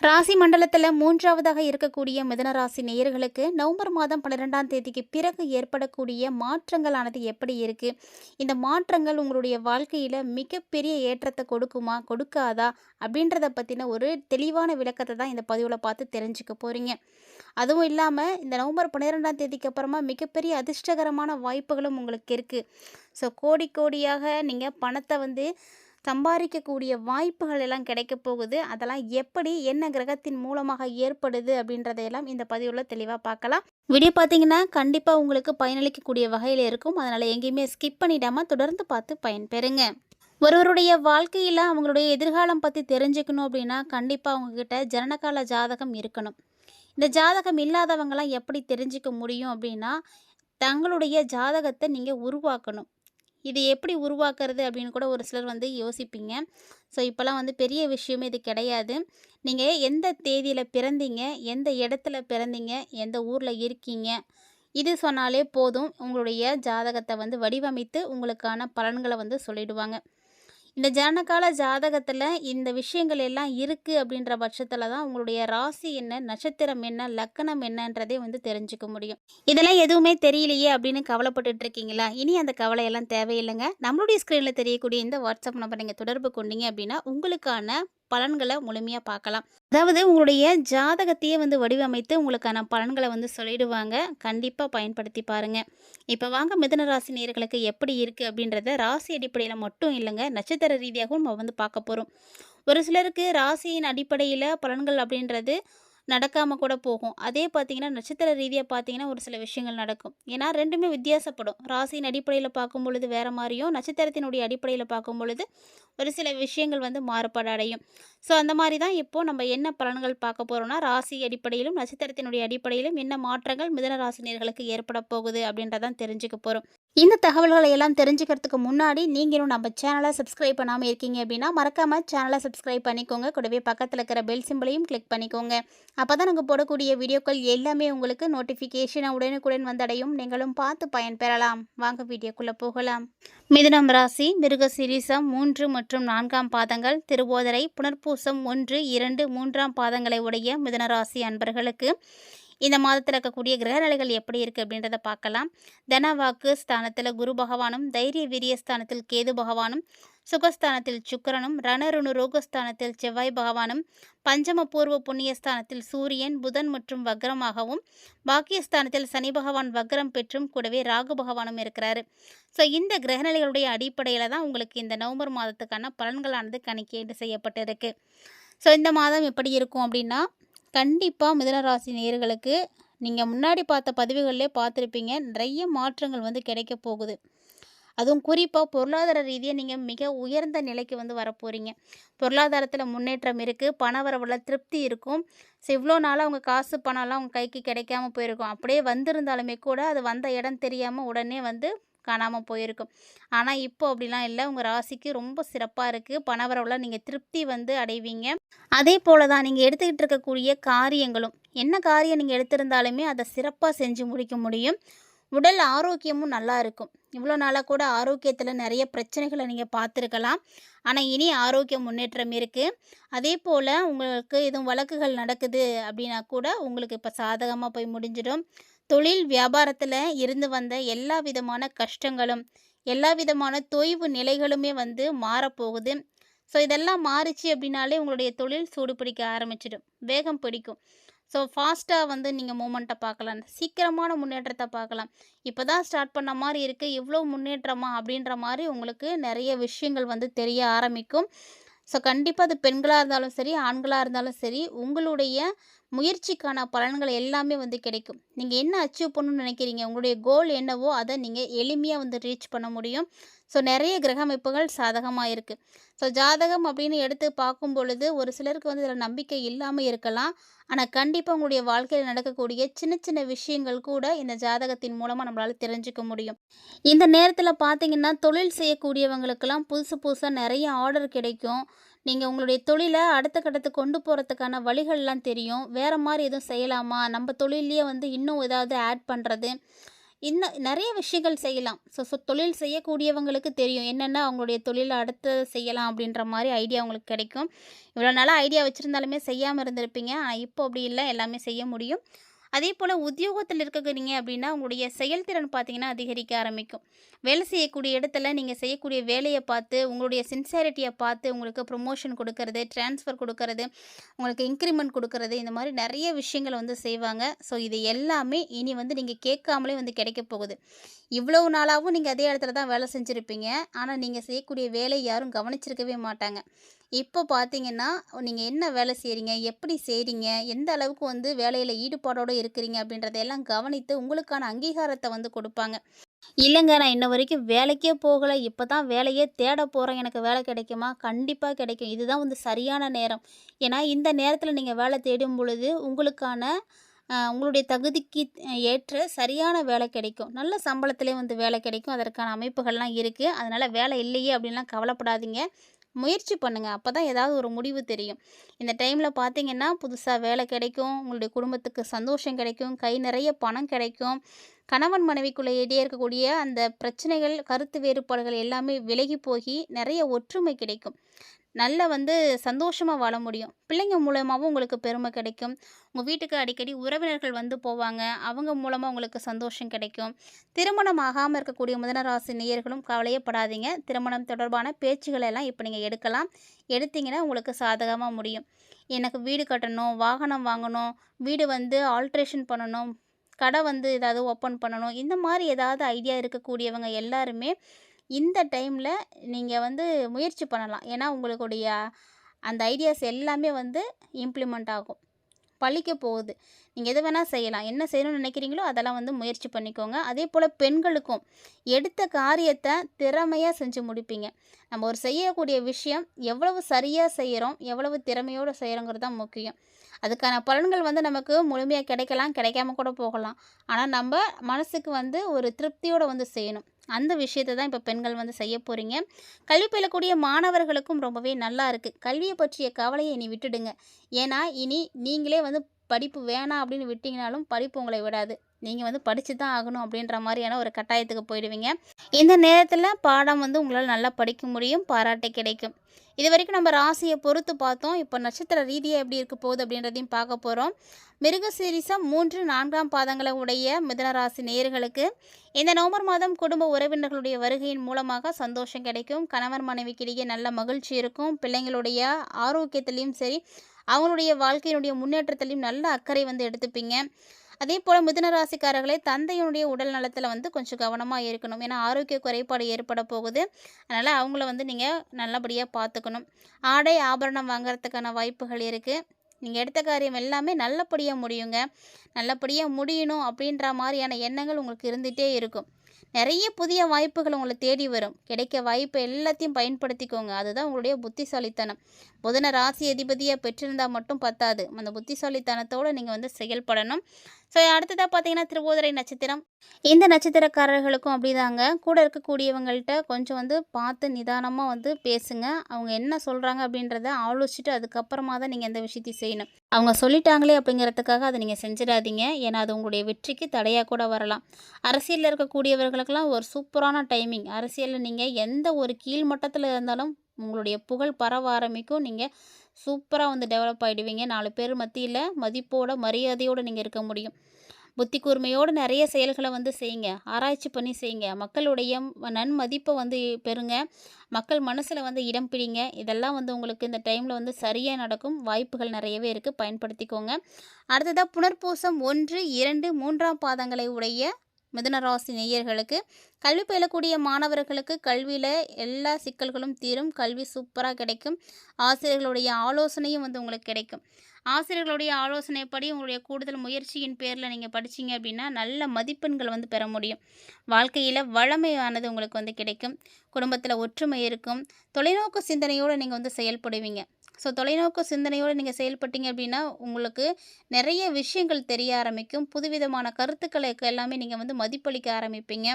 ராசி மண்டலத்தில் மூன்றாவதாக இருக்கக்கூடிய மிதன ராசி நேயர்களுக்கு நவம்பர் மாதம் பன்னிரெண்டாம் தேதிக்கு பிறகு ஏற்படக்கூடிய மாற்றங்களானது எப்படி இருக்குது இந்த மாற்றங்கள் உங்களுடைய வாழ்க்கையில் மிகப்பெரிய ஏற்றத்தை கொடுக்குமா கொடுக்காதா? அப்படின்றத பற்றின ஒரு தெளிவான விளக்கத்தை தான் இந்த பதிவில் பார்த்து தெரிஞ்சுக்க போகிறீங்க அதுவும் இல்லாமல் இந்த நவம்பர் பன்னிரெண்டாம் தேதிக்கு அப்புறமா மிகப்பெரிய அதிர்ஷ்டகரமான வாய்ப்புகளும் உங்களுக்கு இருக்குது ஸோ கோடி கோடியாக நீங்கள் பணத்தை வந்து சம்பாதிக்கக்கூடிய வாய்ப்புகள் எல்லாம் கிடைக்க போகுது. அதெல்லாம் எப்படி என்ன கிரகத்தின் மூலமாக ஏற்படுது அப்படின்றதையெல்லாம் இந்த பதிவில் தெளிவாக பார்க்கலாம். வீடியோ பார்த்தீங்கன்னா கண்டிப்பாக உங்களுக்கு பயனளிக்கக்கூடிய வகையில் இருக்கும். அதனால் எங்கேயுமே ஸ்கிப் பண்ணிடாமல் தொடர்ந்து பார்த்து பயன்பெறுங்க. ஒருவருடைய வாழ்க்கையில் அவங்களுடைய எதிர்காலம் பற்றி தெரிஞ்சுக்கணும் அப்படின்னா கண்டிப்பாக அவங்கக்கிட்ட ஜனனகால ஜாதகம் இருக்கணும். இந்த ஜாதகம் இல்லாதவங்களாம் எப்படி தெரிஞ்சுக்க முடியும் அப்படின்னா தங்களுடைய ஜாதகத்தை நீங்கள் உருவாக்கணும். இது எப்படி உருவாக்குறது அப்படின்னு கூட ஒரு சிலர் வந்து யோசிப்பீங்க. ஸோ இப்போல்லாம் வந்து பெரிய விஷயமே இது கிடையாது. நீங்கள் எந்த தேதியில் பிறந்தீங்க? எந்த இடத்துல பிறந்தீங்க? எந்த ஊரில் இருக்கீங்க? இது சொன்னாலே போதும். உங்களுடைய ஜாதகத்தை வந்து வடிவமைத்து உங்களுக்கான பலன்களை வந்து சொல்லிடுவாங்க. இந்த ஜனகால ஜாதகத்தில் இந்த விஷயங்கள் எல்லாம் இருக்குது அப்படின்ற பட்சத்தில் தான் உங்களுடைய ராசி என்ன நட்சத்திரம் என்ன லக்கணம் என்னன்றதே வந்து தெரிஞ்சுக்க முடியும். இதெல்லாம் எதுவுமே தெரியலையே அப்படின்னு கவலைப்பட்டுட்டு இருக்கீங்களா? இனி அந்த கவலையெல்லாம் தேவையில்லைங்க. நம்மளுடைய ஸ்க்ரீனில் தெரியக்கூடிய இந்த வாட்ஸ்அப் நம்பர் நீங்கள் தொடர்பு கொண்டீங்க அப்படின்னா உங்களுக்கான பலன்களை முழுமையாக பார்க்கலாம் அதாவது உங்களுடைய ஜாதகத்தையே வந்து வடிவமைத்து உங்களுக்கான பலன்களை வந்து சொல்லிடுவாங்க. கண்டிப்பாக பயன்படுத்தி பாருங்கள் இப்போ வாங்க மிதுன ராசி நேர்களுக்கு எப்படி இருக்குது அப்படின்றத ராசி அடிப்படையில் மட்டும் இல்லைங்க நட்சத்திர ரீதியாகவும் நம்ம வந்து பார்க்க போகிறோம் ஒரு சிலருக்கு ராசியின் அடிப்படையில் பலன்கள் அப்படின்றது நடக்காமல் கூட போகும். அதே பார்த்தீங்கன்னா நட்சத்திர ரீதியாக பார்த்தீங்கன்னா ஒரு சில விஷயங்கள் நடக்கும். ஏன்னா ரெண்டுமே வித்தியாசப்படும். ராசியின் அடிப்படையில் பார்க்கும் பொழுது வேறு மாதிரியும் நட்சத்திரத்தினுடைய அடிப்படையில் பார்க்கும் பொழுது ஒரு சில விஷயங்கள் வந்து மாறுபாடு அடையும். ஸோ அந்த மாதிரி தான் இப்போது நம்ம என்ன பலன்கள் பார்க்க போகிறோம்னா ராசி அடிப்படையிலும் நட்சத்திரத்தினுடைய அடிப்படையிலும் என்ன மாற்றங்கள் மிதன ராசினியர்களுக்கு ஏற்பட போகுது அப்படின்றதான் தெரிஞ்சுக்க போகிறோம் இந்த தகவல்களை எல்லாம் தெரிஞ்சுக்கிறதுக்கு முன்னாடி நீங்களும் நம்ம சேனலை சப்ஸ்கிரைப் பண்ணாமல் இருக்கீங்க அப்படின்னா மறக்காமல் சேனலை சப்ஸ்கிரைப் பண்ணிக்கோங்க. கூடவே பக்கத்தில் இருக்கிற பெல் சிம்பிளையும் கிளிக் பண்ணிக்கோங்க. அப்போ தான் நாங்கள் போடக்கூடிய வீடியோக்கள் எல்லாமே உங்களுக்கு நோட்டிஃபிகேஷனை உடனுக்குடன் வந்தடையும். நீங்களும் பார்த்து பயன்பெறலாம். வாங்க வீடியோக்குள்ளே போகலாம். மிதுனம் ராசி மிருக சிரீசம் மூன்று மற்றும் நான்காம் பாதங்கள் திருவோதரை புனர்பூசம் ஒன்று இரண்டு மூன்றாம் பாதங்களை உடைய மிதுன ராசி அன்பர்களுக்கு இந்த மாதத்தில் இருக்கக்கூடிய கிரகநிலைகள் எப்படி இருக்குது அப்படின்றத பார்க்கலாம். தனவாக்கு ஸ்தானத்தில் குரு பகவானும் தைரிய வீரிய ஸ்தானத்தில் கேது பகவானும் சுகஸ்தானத்தில் சுக்கரனும் ரணருணு ரோகஸ்தானத்தில் செவ்வாய் பகவானும் பஞ்சம பூர்வ புண்ணியஸ்தானத்தில் சூரியன் புதன் மற்றும் வக்ரமாகவும் பாக்கியஸ்தானத்தில் சனி பகவான் வக்ரம் பெற்றும் கூடவே ராகு பகவானும் இருக்கிறாரு. ஸோ இந்த கிரகநிலைகளுடைய அடிப்படையில் தான் உங்களுக்கு இந்த நவம்பர் மாதத்துக்கான பலன்களானது கணக்கீடு செய்யப்பட்டிருக்கு. ஸோ இந்த மாதம் எப்படி இருக்கும் அப்படின்னா கண்டிப்பாக மிதனராசி நேர்களுக்கு நீங்கள் முன்னாடி பார்த்த பதிவுகளிலே பார்த்துருப்பீங்க. நிறைய மாற்றங்கள் வந்து கிடைக்க போகுது. அதுவும் குறிப்பாக பொருளாதார ரீதியாக நீங்கள் மிக உயர்ந்த நிலைக்கு வந்து வரப்போகிறீங்க பொருளாதாரத்தில் முன்னேற்றம் இருக்குது பண வரவில் திருப்தி இருக்கும். ஸோ இவ்வளோ நாளாக உங்கள் காசு பணம்லாம் உங்கள் கைக்கு கிடைக்காம போயிருக்கும். அப்படியே வந்திருந்தாலுமே கூட அது வந்த இடம் தெரியாமல் உடனே வந்து காணாமல் போயிருக்கும். ஆனால் இப்போ அப்படிலாம் இல்லை. உங்கள் ராசிக்கு ரொம்ப சிறப்பாக இருக்குது பணவரவில் நீங்கள் திருப்தி வந்து அடைவீங்க. அதே போல் தான் நீங்கள் எடுத்துக்கிட்டு இருக்கக்கூடிய காரியங்களும். என்ன காரியம் நீங்கள் எடுத்திருந்தாலுமே அதை சிறப்பாக செஞ்சு முடிக்க முடியும். உடல் ஆரோக்கியமும் நல்லா இருக்கும். இவ்வளோ நாளாக கூட ஆரோக்கியத்தில் நிறைய பிரச்சனைகளை நீங்கள் பார்த்துருக்கலாம். ஆனால் இனி ஆரோக்கிய முன்னேற்றம் இருக்குது அதே போல் உங்களுக்கு எதுவும் வழக்குகள் நடக்குது அப்படின்னா கூட உங்களுக்கு இப்போ சாதகமாக போய் முடிஞ்சிடும். தொழில் வியாபாரத்தில் இருந்து வந்த எல்லா விதமான கஷ்டங்களும் எல்லா விதமான தொய்வு நிலைகளுமே வந்து மாறப்போகுது. ஸோ இதெல்லாம் மாறிச்சு அப்படின்னாலே உங்களுடைய தொழில் சூடு பிடிக்க ஆரம்பிச்சிடும். வேகம் பிடிக்கும். ஸோ ஃபாஸ்ட்டாக வந்து நீங்கள் மூமெண்ட்டை பார்க்கலாம். சீக்கிரமான முன்னேற்றத்தை பார்க்கலாம். இப்போ தான் ஸ்டார்ட் பண்ண மாதிரி இருக்குது இவ்வளோ முன்னேற்றமா அப்படின்ற மாதிரி உங்களுக்கு நிறைய விஷயங்கள் வந்து தெரிய ஆரம்பிக்கும். ஸோ கண்டிப்பாக அது பெண்களாக இருந்தாலும் சரி ஆண்களாக இருந்தாலும் சரி உங்களுடைய முயற்சிக்கான பலன்கள் எல்லாமே வந்து கிடைக்கும். நீங்கள் என்ன அச்சீவ் பண்ணணும்னு நினைக்கிறீங்க? உங்களுடைய கோல் என்னவோ அதை நீங்கள் எளிமையாக வந்து ரீச் பண்ண முடியும். ஸோ நிறைய கிரக அமைப்புகள் சாதகமாக இருக்குது ஸோ ஜாதகம் அப்படின்னு எடுத்து பார்க்கும் பொழுது ஒரு சிலருக்கு வந்து இதில் நம்பிக்கை இல்லாமல் இருக்கலாம். ஆனால் கண்டிப்பாக உங்களுடைய வாழ்க்கையில் நடக்கக்கூடிய சின்ன சின்ன விஷயங்கள் கூட இந்த ஜாதகத்தின் மூலமாக நம்மளால் தெரிஞ்சுக்க முடியும். இந்த நேரத்தில் பார்த்தீங்கன்னா தொழில் செய்யக்கூடியவங்களுக்கெல்லாம் புதுசு புதுசாக நிறைய ஆர்டர் கிடைக்கும். நீங்கள் உங்களுடைய தொழிலை அடுத்த கட்டத்துக்கு கொண்டு போகிறதுக்கான வழிகள்லாம் தெரியும். வேறு மாதிரி எதுவும் செய்யலாமா? நம்ம தொழிலையே வந்து இன்னும் ஏதாவது ஆட் பண்ணுறது இன்னும் நிறைய விஷயங்கள் செய்யலாம். ஸோ ஸோ தொழில் செய்யக்கூடியவங்களுக்கு தெரியும். என்னென்ன அவங்களுடைய தொழிலை அடுத்து செய்யலாம் அப்படின்ற மாதிரி ஐடியா உங்களுக்கு கிடைக்கும். இவ்வளோ நாளாக ஐடியா வச்சுருந்தாலுமே செய்யாமல் இருந்திருப்பீங்க. ஆனால் இப்போ அப்படி இல்லை. எல்லாமே செய்ய முடியும். அதே போல் உத்தியோகத்தில் இருக்கிறீங்க அப்படின்னா உங்களுடைய செயல்திறன் பார்த்தீங்கன்னா அதிகரிக்க ஆரம்பிக்கும். வேலை செய்யக்கூடிய இடத்துல நீங்கள் செய்யக்கூடிய வேலையை பார்த்து உங்களுடைய சின்சாரிட்டியை பார்த்து உங்களுக்கு ப்ரொமோஷன் கொடுக்கறது ட்ரான்ஸ்ஃபர் கொடுக்கறது உங்களுக்கு இன்க்ரிமெண்ட் கொடுக்கறது இந்த மாதிரி நிறைய விஷயங்களை வந்து செய்வாங்க. ஸோ இது எல்லாமே இனி வந்து நீங்கள் கேட்காமலே வந்து கிடைக்க போகுது. இவ்வளவு நாளாகவும் நீங்கள் அதே இடத்துல தான் வேலை செஞ்சுருப்பீங்க. ஆனால் நீங்கள் செய்யக்கூடிய வேலை யாரும் கவனிச்சிருக்கவே மாட்டாங்க. இப்போ பார்த்தீங்கன்னா நீங்கள் என்ன வேலை செய்கிறீங்க எப்படி செய்கிறீங்க எந்த அளவுக்கு வந்து வேலையில் ஈடுபாடோடு இருக்கிறீங்க? அப்படின்றதையெல்லாம் கவனித்து உங்களுக்கான அங்கீகாரத்தை வந்து கொடுப்பாங்க. இல்லைங்க நான் இன்ன வரைக்கும் வேலைக்கே போகலை. இப்போ தான் வேலையே தேட போகிறேன் எனக்கு வேலை கிடைக்குமா? கண்டிப்பாக கிடைக்கும். இதுதான் வந்து சரியான நேரம். ஏன்னா இந்த நேரத்தில் நீங்கள் வேலை தேடும் பொழுது உங்களுக்கான உங்களுடைய தகுதிக்கு ஏற்ற சரியான வேலை கிடைக்கும். நல்ல சம்பளத்திலே வந்து வேலை கிடைக்கும். அதற்கான அமைப்புகள்லாம் இருக்குது அதனால் வேலை இல்லையே அப்படின்லாம் கவலைப்படாதீங்க. முயற்சி பண்ணுங்கள் அப்போ தான் ஏதாவது ஒரு முடிவு தெரியும். இந்த டைமில் பார்த்தீங்கன்னா புதுசாக வேலை கிடைக்கும். உங்களுடைய குடும்பத்துக்கு சந்தோஷம் கிடைக்கும். கை நிறைய பணம் கிடைக்கும். கணவன் மனைவிக்குள்ளே இடையே இருக்கக்கூடிய அந்த பிரச்சனைகள் கருத்து வேறுபாடுகள் எல்லாமே விலகி போய் நிறைய ஒற்றுமை கிடைக்கும். நல்ல வந்து சந்தோஷமாக வாழ முடியும். பிள்ளைங்க மூலமாகவும் உங்களுக்கு பெருமை கிடைக்கும். உங்கள் வீட்டுக்கு அடிக்கடி உறவினர்கள் வந்து போவாங்க. அவங்க மூலமாக உங்களுக்கு சந்தோஷம் கிடைக்கும். திருமணம் ஆகாமல் இருக்கக்கூடிய முதனராசி நேயர்களும் கவலையப்படாதீங்க. திருமணம் தொடர்பான பேச்சுகளை எல்லாம் இப்போ நீங்கள் எடுக்கலாம். எடுத்தீங்கன்னா உங்களுக்கு சாதகமாக முடியும். எனக்கு வீடு கட்டணும் வாகனம் வாங்கணும் வீடு வந்து ஆல்ட்ரேஷன் பண்ணணும் கடை வந்து ஏதாவது ஓப்பன் பண்ணணும். இந்த மாதிரி ஏதாவது ஐடியா இருக்கக்கூடியவங்க எல்லாருமே இந்த டைமில் நீங்கள் வந்து முயற்சி பண்ணலாம். ஏன்னா உங்களுடைய அந்த ஐடியாஸ் எல்லாமே வந்து இம்ப்ளிமெண்ட் ஆகும். பழிக்க போகுது. நீங்கள் எது வேணால் செய்யலாம். என்ன செய்யணும்னு நினைக்கிறீங்களோ அதெல்லாம் வந்து முயற்சி பண்ணிக்கோங்க. அதே போல் பெண்களுக்கும் எடுத்த காரியத்தை திறமையாக செஞ்சு முடிப்பீங்க. நம்ம ஒரு செய்யக்கூடிய விஷயம் எவ்வளவு சரியாக செய்கிறோம் எவ்வளவு திறமையோடு செய்கிறோங்கிறது தான் முக்கியம். அதுக்கான பலன்கள் வந்து நமக்கு முழுமையாக கிடைக்கலாம் கிடைக்காம கூட போகலாம். ஆனால் நம்ம மனசுக்கு வந்து ஒரு திருப்தியோடு வந்து செய்யணும். அந்த விஷயத்தை தான் இப்போ பெண்கள் வந்து செய்ய போகிறீங்க கல்வி பயிலக்கூடிய மாணவர்களுக்கும் ரொம்பவே நல்லா இருக்குது கல்வியை பற்றிய கவலையை இனி விட்டுடுங்க. ஏன்னா இனி நீங்களே வந்து படிப்பு வேணாம் அப்படின்னு விட்டிங்கனாலும் படிப்பு உங்களை விடாது. நீங்கள் வந்து படித்து தான் ஆகணும் அப்படின்ற மாதிரியான ஒரு கட்டாயத்துக்கு போயிடுவீங்க. இந்த நேரத்தில் பாடம் வந்து உங்களால் நல்லா படிக்க முடியும் பாராட்டு கிடைக்கும். இது வரைக்கும் நம்ம ராசியை பொறுத்து பார்த்தோம். இப்போ நட்சத்திர ரீதியாக எப்படி இருக்க போகுது அப்படின்றதையும் பார்க்க போகிறோம் மிருக மிருகசீரிசம் மூன்று நான்காம் பாதங்களை உடைய மிதனராசி நேயர்களுக்கு இந்த நவம்பர் மாதம் குடும்ப உறவினர்களுடைய வருகையின் மூலமாக சந்தோஷம் கிடைக்கும். கணவன் மனைவிக்கிடையே நல்ல மகிழ்ச்சி இருக்கும். பிள்ளைங்களுடைய ஆரோக்கியத்திலையும் சரி அவங்களுடைய வாழ்க்கையினுடைய முன்னேற்றத்திலையும் நல்ல அக்கறை வந்து எடுத்துப்பீங்க. அதே போல் மிதுன ராசிக்காரர்களே தந்தையினுடைய உடல் நலத்தில் வந்து கொஞ்சம் கவனமாக இருக்கணும். ஏன்னா ஆரோக்கிய குறைபாடு ஏற்பட போகுது. அதனால் அவங்கள வந்து நீங்கள் நல்லபடியாக பார்த்துக்கணும் ஆடை ஆபரணம் வாங்குறதுக்கான வாய்ப்புகள் இருக்குது நீங்கள் எடுத்த காரியம் எல்லாமே நல்லபடியாக முடியுங்க. நல்லபடியாக முடியணும் அப்படின்ற மாதிரியான எண்ணங்கள் உங்களுக்கு இருந்துகிட்டே இருக்கும். நிறைய புதிய வாய்ப்புகள் உங்களை தேடி வரும். கிடைக்க வாய்ப்பு எல்லாத்தையும் பயன்படுத்திக்கோங்க. அதுதான் உங்களுடைய புத்திசாலித்தனம். புதன ராசி அதிபதியாக பெற்றிருந்தால் மட்டும் பத்தாது. அந்த புத்திசாலித்தனத்தோடு நீங்கள் வந்து செயல்படணும். ஸோ அடுத்ததாக பார்த்தீங்கன்னா திருவோதரை நட்சத்திரம். இந்த நட்சத்திரக்காரர்களுக்கும் அப்படிதாங்க. கூட இருக்கக்கூடியவங்கள்ட்ட கொஞ்சம் வந்து பார்த்து நிதானமாக வந்து பேசுங்க. அவங்க என்ன சொல்கிறாங்க அப்படின்றத ஆலோசிச்சுட்டு அதுக்கப்புறமா தான் நீங்கள் எந்த விஷயத்தையும் செய்யணும். அவங்க சொல்லிட்டாங்களே அப்படிங்கிறதுக்காக அதை நீங்கள் செஞ்சிடாதீங்க. ஏன்னா அது உங்களுடைய வெற்றிக்கு தடையாக கூட வரலாம். அரசியலில் இருக்கக்கூடியவர்களுக்கெல்லாம் ஒரு சூப்பரான டைமிங். அரசியலில் நீங்கள் எந்த ஒரு கீழ் மட்டத்தில் இருந்தாலும் உங்களுடைய புகழ் பரவ ஆரம்பிக்கும். நீங்கள் சூப்பராக வந்து டெவலப் ஆகிடுவீங்க நாலு பேர் மத்தியில் மதிப்போட மரியாதையோடு நீங்கள் இருக்க முடியும். புத்தி கூர்மையோடு நிறைய செயல்களை வந்து செய்யுங்க. ஆராய்ச்சி பண்ணி செய்யுங்க. மக்களுடைய நன்மதிப்பை வந்து பெறுங்க. மக்கள் மனசில் வந்து இடம் பிடிங்க. இதெல்லாம் வந்து உங்களுக்கு இந்த டைமில் வந்து சரியாக நடக்கும். வாய்ப்புகள் நிறையவே இருக்குது பயன்படுத்திக்கோங்க. அடுத்ததாக புனர்பூசம் ஒன்று இரண்டு மூன்றாம் பாதங்களை உடைய மிதுனராசி நேயர்களுக்கு கல்வி பயிலக்கூடிய மாணவர்களுக்கு கல்வியில் எல்லா சிக்கல்களும் தீரும். கல்வி சூப்பராக கிடைக்கும். ஆசிரியர்களுடைய ஆலோசனையும் வந்து உங்களுக்கு கிடைக்கும். ஆசிரியர்களுடைய ஆலோசனைப்படி உங்களுடைய கூடுதல் முயற்சியின் பேரில் நீங்கள் படிச்சிங்க அப்படின்னா நல்ல மதிப்பெண்கள் வந்து பெற முடியும். வாழ்க்கையில் வளமையானது உங்களுக்கு வந்து கிடைக்கும். குடும்பத்தில் ஒற்றுமை இருக்கும். தொலைநோக்கு சிந்தனையோடு நீங்கள் வந்து செயல்படுவீங்க. ஸோ தொலைநோக்கு சிந்தனையோடு நீங்கள் செயல்பட்டீங்க அப்படின்னா உங்களுக்கு நிறைய விஷயங்கள் தெரிய ஆரம்பிக்கும். புதுவிதமான கருத்துக்களுக்கு எல்லாமே நீங்கள் வந்து மதிப்பளிக்க ஆரம்பிப்பீங்க.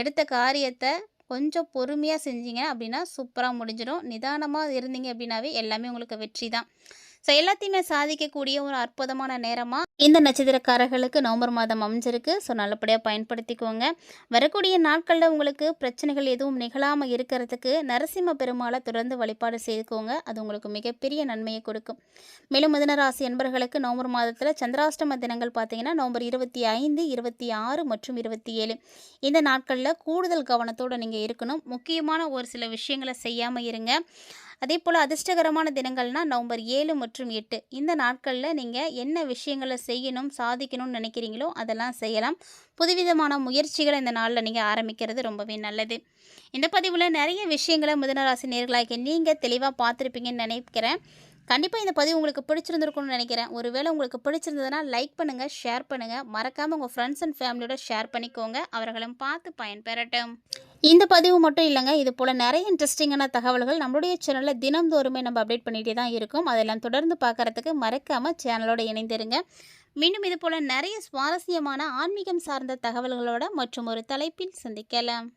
எடுத்த காரியத்தை கொஞ்சம் பொறுமையாக செஞ்சீங்க அப்படின்னா சூப்பராக முடிஞ்சிடும். நிதானமாக இருந்தீங்க அப்படின்னாவே எல்லாமே உங்களுக்கு வெற்றி தான். ஸோ எல்லாத்தையுமே சாதிக்கக்கூடிய ஒரு அற்புதமான நேரமாக இந்த நட்சத்திரக்காரர்களுக்கு நவம்பர் மாதம் அமைஞ்சிருக்கு. ஸோ நல்லபடியாக பயன்படுத்திக்கோங்க. வரக்கூடிய நாட்களில் உங்களுக்கு பிரச்சனைகள் எதுவும் நிகழாமல் இருக்கிறதுக்கு நரசிம்ம பெருமாளை தொடர்ந்து வழிபாடு செய்துக்கோங்க. அது உங்களுக்கு மிகப்பெரிய நன்மையை கொடுக்கும். மேலும் மிதனராசி என்பர்களுக்கு நவம்பர் மாதத்தில் சந்திராஷ்டம தினங்கள் பார்த்தீங்கன்னா நவம்பர் இருபத்தி ஐந்து இருபத்தி ஆறு மற்றும் இருபத்தி ஏழு. இந்த நாட்களில் கூடுதல் கவனத்தோடு நீங்கள் இருக்கணும். முக்கியமான ஒரு சில விஷயங்களை செய்யாமல் இருங்க. அதே போல் அதிர்ஷ்டகரமான தினங்கள்னால் நவம்பர் ஏழு மற்றும் எட்டு. இந்த நாட்களில் நீங்கள் என்ன விஷயங்களை செய்யணும் சாதிக்கணும்னு நினைக்கிறீங்களோ அதெல்லாம் செய்யலாம். புதுவிதமான முயற்சிகளை இந்த நாளில் நீங்கள் ஆரம்பிக்கிறது ரொம்பவே நல்லது. இந்த பதிவில் நிறைய விஷயங்களை மிதனராசி நேர்களாகி நீங்கள் தெளிவாக பார்த்துருப்பீங்கன்னு நினைக்கிறேன். கண்டிப்பாக இந்த பதிவு உங்களுக்கு பிடிச்சிருந்துருக்கும்னு நினைக்கிறேன். ஒருவேளை உங்களுக்கு பிடிச்சிருந்ததுன்னா லைக் பண்ணுங்கள் ஷேர் பண்ணுங்கள் மறக்காமல் உங்கள் ஃப்ரெண்ட்ஸ் அண்ட் ஃபேமிலியோட ஷேர் பண்ணிக்கோங்க. அவர்களும் பார்த்து பயன்பெறட்டும். இந்த பதிவு மட்டும் இல்லைங்க இது போல் நிறைய இன்ட்ரெஸ்டிங்கான தகவல்கள் நம்மளுடைய சேனலில் தினம்தோறுமே நம்ம அப்டேட் பண்ணிகிட்டே தான் இருக்கும். அதெல்லாம் தொடர்ந்து பார்க்குறதுக்கு மறக்காமல் சேனலோடு இணைந்திருங்க. மீண்டும் இது போல் நிறைய சுவாரஸ்யமான ஆன்மீகம் சார்ந்த தகவல்களோட மற்றும் ஒரு தலைப்பில் சந்திக்கலாம்.